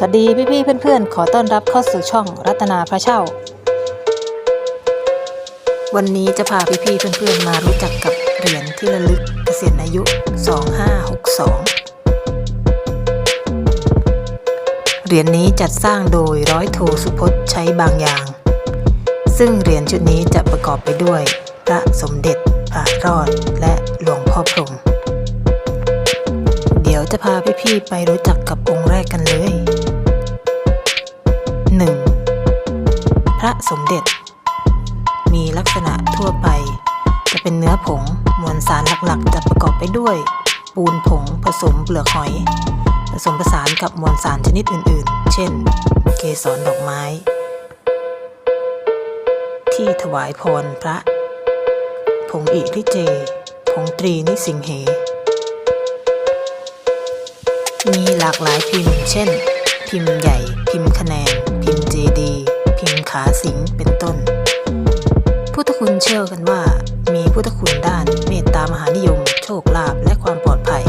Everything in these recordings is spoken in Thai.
สวัสดีพี่ๆเพื่อนๆ ขอต้อนรับเข้าสู่ช่องรัตนาพระเช่า วันนี้จะพาพี่ๆเพื่อนๆมารู้จักกับเหรียญที่ระลึกเกษียณอายุ 2562 เหรียญนี้จัดสร้างโดยร้อยโทสุพจน์ใช้บางอย่าง ซึ่งเหรียญชุดนี้จะประกอบไปด้วย พระสมเด็จพระรอดและหลวงพ่อพรหมเดี๋ยวจะพาพี่ๆไปรู้จักกับองค์แรกกันเลย ระสมเด็จ มีลักษณะทั่วไป จะเป็นเนื้อผงมวลสารหลักๆ จะประกอบไปด้วย ปูนผงผสมเปลือกหอย ผสมผสานกับมวลสารชนิดอื่นๆ เช่น เกสรดอกไม้ ที่ถวายพรพระ ผงอิริเจ ผงตรีนิสิงเห มีหลากหลายพิมพ์ เช่น พิมพ์ใหญ่พิมพ์ค ขาสิงเป็นต้น พุทธคุณเชื่อกันว่า มีพุทธคุณด้านเมตตามหานิยม โชคลาภและความปลอดภัย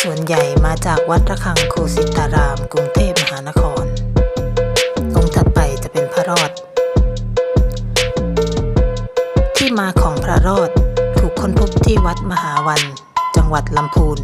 ส่วนใหญ่มาจากวัดระฆังโคสิตาราม กรุงเทพมหานคร องค์ถัดไปจะเป็นพระรอด ที่มาของพระรอดถูกค้นพบที่วัดมหาวัน จังหวัดลำพูน